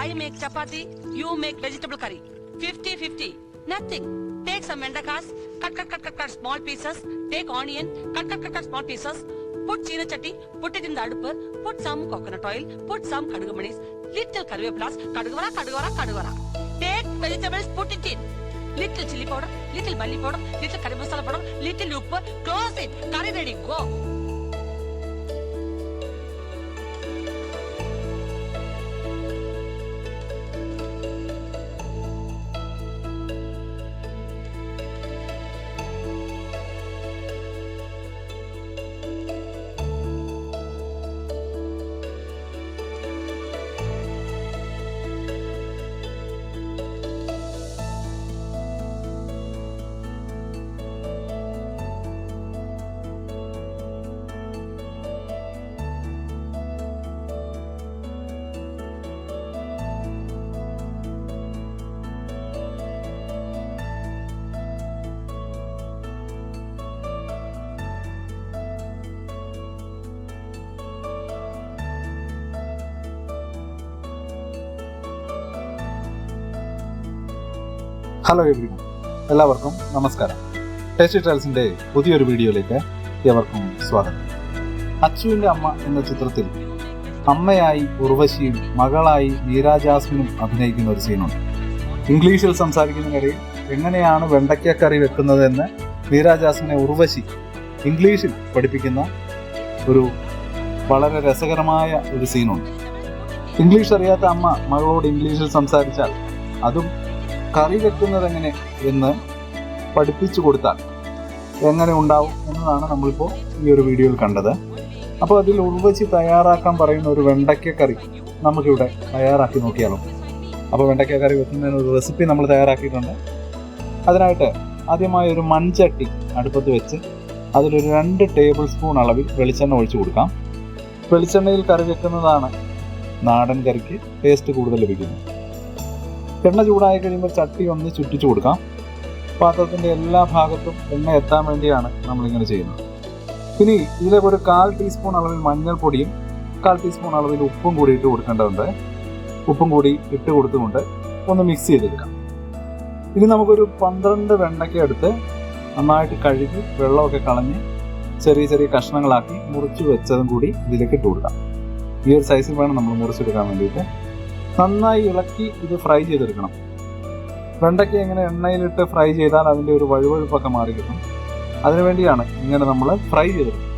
I make chapati you make vegetable curry fifty fifty nothing take some ఎండకాస్ cut cut cut cut cut small pieces take onion cut cut cut cut small pieces put சீன சட்டி புட்டிட்டின் அடுப்பு put some coconut oil put some கடுகு மணிஸ் little கருவேப்பிலாஸ் கடுகுவரா கடுகுவரா கடுகுவரா take vegetables put it in little chilli powder little மல்லி powder little curry masala powder little உப்பு close it curry ready go hello every എല്ലാവർക്കും നമസ്കാരം. ടേസ്റ്റി ട്രയൽസിന്റെ പുതിയൊരു വീഡിയോയിലേക്ക് ഏവർക്കും സ്വാഗതം. അച്ചുവിന്റെ അമ്മ എന്ന ചിത്രത്തിൽ അമ്മയായി ഉർവശിയും മകളായി നീരാജാസ്മിനും അഭിനയിക്കുന്ന ഒരു സീനുണ്ട്. ഇംഗ്ലീഷിൽ സംസാരിക്കുന്നതിനിടയിൽ എങ്ങനെയാണ് വെണ്ടയ്ക്കക്കറി വെക്കുന്നതെന്ന് നീരാജാസ്മിനെ ഉർവശി ഇംഗ്ലീഷിൽ പഠിപ്പിക്കുന്ന ഒരു വളരെ രസകരമായ ഒരു സീനുണ്ട്. ഇംഗ്ലീഷ് അറിയാത്ത അമ്മ മകളോട് ഇംഗ്ലീഷിൽ സംസാരിച്ചാൽ അതും കറി വെക്കുന്നത് എങ്ങനെ എന്ന് പഠിപ്പിച്ചു കൊടുത്താൽ എങ്ങനെ ഉണ്ടാവും എന്നതാണ് നമ്മളിപ്പോൾ ഈ ഒരു വീഡിയോയിൽ കണ്ടത്. അപ്പോൾ അതിൽ ഉൾവച്ച് തയ്യാറാക്കാൻ പറയുന്ന ഒരു വെണ്ടയ്ക്ക കറി നമുക്കിവിടെ തയ്യാറാക്കി നോക്കിയാലോ. അപ്പോൾ വെണ്ടയ്ക്ക കറി വെക്കുന്നതിന് ഒരു റെസിപ്പി നമ്മൾ തയ്യാറാക്കിയിട്ടുണ്ട്. അതിനായിട്ട് ആദ്യമായി ഒരു മൺചട്ടി അടുപ്പത്ത് വെച്ച് അതിലൊരു രണ്ട് ടേബിൾ സ്പൂൺ അളവിൽ വെളിച്ചെണ്ണ ഒഴിച്ചു കൊടുക്കാം. വെളിച്ചെണ്ണയിൽ കറി വെക്കുന്നതാണ് നാടൻ കറിക്ക് ടേസ്റ്റ് കൂടുതൽ ലഭിക്കുന്നത്. എണ്ണ ചൂടായി കഴിയുമ്പോൾ ചട്ടി ഒന്ന് ചുറ്റിച്ചു കൊടുക്കാം. പാത്രത്തിന്റെ എല്ലാ ഭാഗത്തും എണ്ണ എത്താൻ വേണ്ടിയാണ് നമ്മളിങ്ങനെ ചെയ്യുന്നത്. ഇനി ഇതിലേക്ക് ഒരു കാൽ ടീസ്പൂൺ അളവിൽ മഞ്ഞൾപ്പൊടിയും കാൽ ടീസ്പൂൺ അളവിൽ ഉപ്പും കൂടി ഇട്ട് കൊടുക്കേണ്ടതുണ്ട്. ഉപ്പും കൂടി ഇട്ട് കൊടുത്തുകൊണ്ട് ഒന്ന് മിക്സ് ചെയ്തെടുക്കാം. ഇനി നമുക്കൊരു പന്ത്രണ്ട് വെണ്ടയ്ക്ക എടുത്ത് നന്നായിട്ട് കഴുകി വെള്ളമൊക്കെ കളഞ്ഞ് ചെറിയ ചെറിയ കഷ്ണങ്ങളാക്കി മുറിച്ച് വെച്ചതും കൂടി ഇതിലേക്ക് ഇട്ട് കൊടുക്കാം. ഈ ഒരു സൈസിൽ വേണം നമ്മൾ മുറിച്ചെടുക്കാൻ വേണ്ടിയിട്ട്. നന്നായി ഇളക്കി ഇത് ഫ്രൈ ചെയ്തെടുക്കണം. വെണ്ടയ്ക്ക ഇങ്ങനെ എണ്ണയിലിട്ട് ഫ്രൈ ചെയ്താൽ അതിന്റെ ഒരു വഴുവഴുപ്പൊക്കെ മാറി കിട്ടും. അതിനുവേണ്ടിയാണ് ഇങ്ങനെ നമ്മൾ ഫ്രൈ ചെയ്തെടുക്കുന്നത്.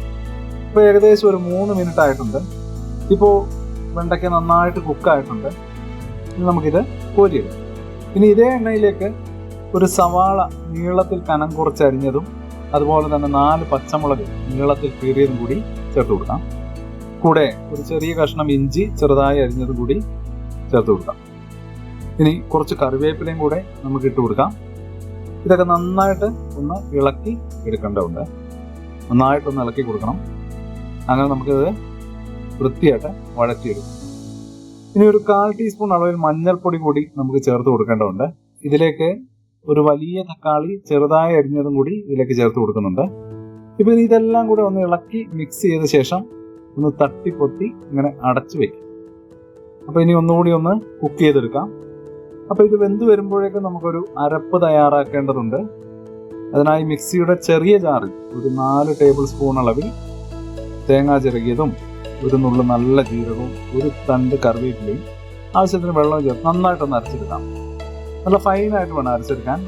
ഇപ്പോൾ ഏകദേശം ഒരു മൂന്ന് മിനിറ്റ് ആയിട്ടുണ്ട്. ഇപ്പോൾ വെണ്ടയ്ക്ക നന്നായിട്ട് കുക്കായിട്ടുണ്ട് ഇനി നമുക്കിത് കോരിയെടുക്കാം. ഇനി ഇതേ എണ്ണയിലേക്ക് ഒരു സവാള നീളത്തിൽ കനം കുറച്ച് അരിഞ്ഞതും അതുപോലെ തന്നെ നാല് പച്ചമുളക് നീളത്തിൽ കീറിയതും കൂടി ചേർത്ത് കൊടുക്കാം. കൂടെ ഒരു ചെറിയ കഷ്ണം ഇഞ്ചി ചെറുതായി അരിഞ്ഞതും കൂടി ചേർത്ത് കൊടുക്കാം. ഇനി കുറച്ച് കറിവേപ്പിലയും കൂടെ നമുക്ക് ഇട്ട് കൊടുക്കാം. ഇതൊക്കെ നന്നായിട്ട് ഒന്ന് ഇളക്കി എടുക്കേണ്ടതുണ്ട്. നന്നായിട്ടൊന്ന് ഇളക്കി കൊടുക്കണം. അങ്ങനെ നമുക്കിത് വൃത്തിയായിട്ട് വഴറ്റിയെടുക്കും. ഇനി ഒരു കാൽ ടീസ്പൂൺ അളവിൽ മഞ്ഞൾപ്പൊടി കൂടി നമുക്ക് ചേർത്ത് കൊടുക്കേണ്ടതുണ്ട്. ഇതിലേക്ക് ഒരു വലിയ തക്കാളി ചെറുതായി അരിഞ്ഞതും കൂടി ഇതിലേക്ക് ചേർത്ത് കൊടുക്കുന്നുണ്ട്. ഇപ്പം ഇതെല്ലാം കൂടെ ഒന്ന് ഇളക്കി മിക്സ് ചെയ്ത ശേഷം ഒന്ന് തട്ടിപ്പൊത്തി ഇങ്ങനെ അടച്ചു വെക്കും. അപ്പോൾ ഇനി ഒന്നുകൂടി ഒന്ന് കുക്ക് ചെയ്തെടുക്കാം. അപ്പോൾ ഇത് വെന്ത് വരുമ്പോഴേക്കും നമുക്കൊരു അരപ്പ് തയ്യാറാക്കേണ്ടതുണ്ട്. അതിനായി മിക്സിയുടെ ചെറിയ ജാറിൽ ഒരു നാല് ടേബിൾ സ്പൂൺ അളവിൽ തേങ്ങ ചിരകിയതും ഒരു നുള്ളു നല്ല ജീരകവും ഒരു തണ്ട് കറിവേപ്പിലയും ആവശ്യത്തിന് വെള്ളം ചേർത്ത് നന്നായിട്ടൊന്ന് അരച്ചെടുക്കാം. നല്ല ഫൈനായിട്ട് വേണം അരച്ചെടുക്കാൻ.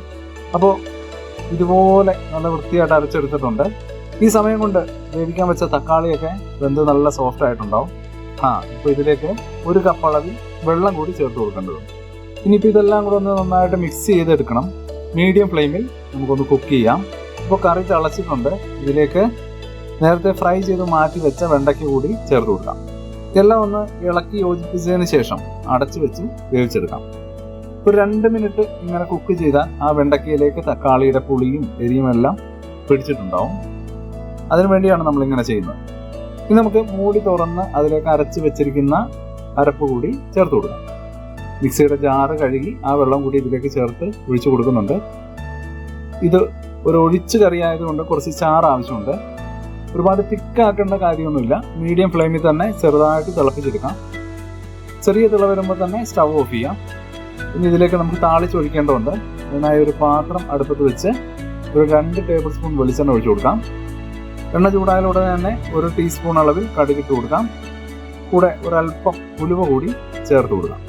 അപ്പോൾ ഇതുപോലെ നല്ല വൃത്തിയായിട്ട് അരച്ചെടുത്തിട്ടുണ്ട്. ഈ സമയം കൊണ്ട് വേവിക്കാൻ വെച്ച തക്കാളിയൊക്കെ വെന്ത് നല്ല സോഫ്റ്റ് ആയിട്ടുണ്ടാവും ആ ഇപ്പോൾ ഇതിലേക്ക് ഒരു കപ്പ് അളവിൽ വെള്ളം കൂടി ചേർത്ത് കൊടുക്കേണ്ടതുണ്ട്. ഇനിയിപ്പോൾ ഇതെല്ലാം കൂടെ ഒന്ന് നന്നായിട്ട് മിക്സ് ചെയ്തെടുക്കണം. മീഡിയം ഫ്ലെയിമിൽ നമുക്കൊന്ന് കുക്ക് ചെയ്യാം. ഇപ്പോൾ കറി തിളച്ചിട്ടുണ്ട്. ഇതിലേക്ക് നേരത്തെ ഫ്രൈ ചെയ്ത് മാറ്റി വെച്ച വെണ്ടയ്ക്ക കൂടി ചേർത്ത് കൊടുക്കാം. ഇതെല്ലാം ഒന്ന് ഇളക്കി യോജിപ്പിച്ചതിന് ശേഷം അടച്ചു വെച്ച് വേവിച്ചെടുക്കാം. ഒരു രണ്ട് മിനിറ്റ് ഇങ്ങനെ കുക്ക് ചെയ്താൽ ആ വെണ്ടയ്ക്കയിലേക്ക് തക്കാളിയുടെ പുളിയും എരിയും എല്ലാം പിടിച്ചിട്ടുണ്ടാവും. അതിനു വേണ്ടിയാണ് നമ്മൾ ഇങ്ങനെ ചെയ്യുന്നത്. ഇനി നമുക്ക് മൂടി തുറന്ന് അതിലേക്ക് അരച്ച് വെച്ചിരിക്കുന്ന അരപ്പ് കൂടി ചേർത്ത് കൊടുക്കാം. മിക്സിയുടെ ജാറ് കഴുകി ആ വെള്ളം കൂടി ഇതിലേക്ക് ചേർത്ത് ഒഴിച്ചു കൊടുക്കുന്നുണ്ട്. ഇത് ഒരു ഒഴിച്ച് കറിയായതുകൊണ്ട് കുറച്ച് ചാറ് ആവശ്യമുണ്ട്. ഒരുപാട് തിക്കാക്കേണ്ട കാര്യമൊന്നുമില്ല. മീഡിയം ഫ്ലെയിമിൽ തന്നെ ചെറുതായിട്ട് തിളപ്പിച്ചെടുക്കാം. ചെറിയ തിള വരുമ്പോൾ തന്നെ സ്റ്റവ് ഓഫ് ചെയ്യാം. ഇനി ഇതിലേക്ക് നമുക്ക് താളിച്ചൊഴിക്കേണ്ടതുണ്ട് അതിനായി ഒരു പാത്രം അടുപ്പത്ത് വെച്ച് ഒരു രണ്ട് ടേബിൾ സ്പൂൺ വെളിച്ചെണ്ണ ഒഴിച്ചു കൊടുക്കാം. എണ്ണ ചൂടായാലുടനെ തന്നെ ഒരു ടീസ്പൂൺ അളവിൽ കടുകിട്ട് കൊടുക്കാം. കൂടെ ഒരല്പം ഉലുവ കൂടി ചേർത്ത് കൊടുക്കാം.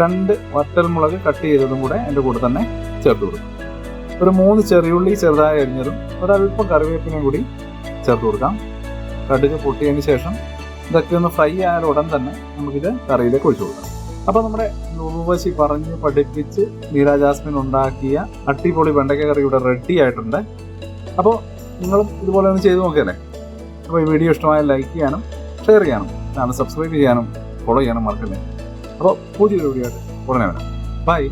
രണ്ട് വറ്റൽമുളക് കട്ട് ചെയ്തതും കൂടെ എന്റെ കൂടെ തന്നെ ചേർത്ത് കൊടുക്കാം. ഒരു മൂന്ന് ചെറിയുള്ളി ചെറുതായി അരിഞ്ഞതും ഒരല്പം കറിവേപ്പിനും കൂടി ചേർത്ത് കൊടുക്കാം. കടുക് പൊട്ടിയതിന് ശേഷം ഇതൊക്കെ ഒന്ന് ഫ്രൈ ആയ ഉടൻ തന്നെ നമുക്കിത് കറിയിലേക്ക് ഒഴിച്ചു കൊടുക്കാം. അപ്പോൾ നമ്മുടെ ഉർവശി പറഞ്ഞ് പഠിപ്പിച്ച് നീരാജാസ്മിൻ ഉണ്ടാക്കിയ അട്ടിപൊളി വെണ്ടയ്ക്ക ഇവിടെ റെഡി ആയിട്ടുണ്ട്. അപ്പോൾ നിങ്ങളും ഇതുപോലെ ഒന്ന് ചെയ്ത് നോക്കിയല്ലേ അപ്പോൾ ഈ വീഡിയോ ഇഷ്ടമായ ലൈക്ക് ചെയ്യാനും ഷെയർ ചെയ്യാനും ചാനൽ സബ്സ്ക്രൈബ് ചെയ്യാനും ഫോളോ ചെയ്യാനും മറക്കല്ലേ? അപ്പോൾ പുതിയൊരു വീഡിയോ ആയിട്ട് ഉടനെ വരാം. ബൈ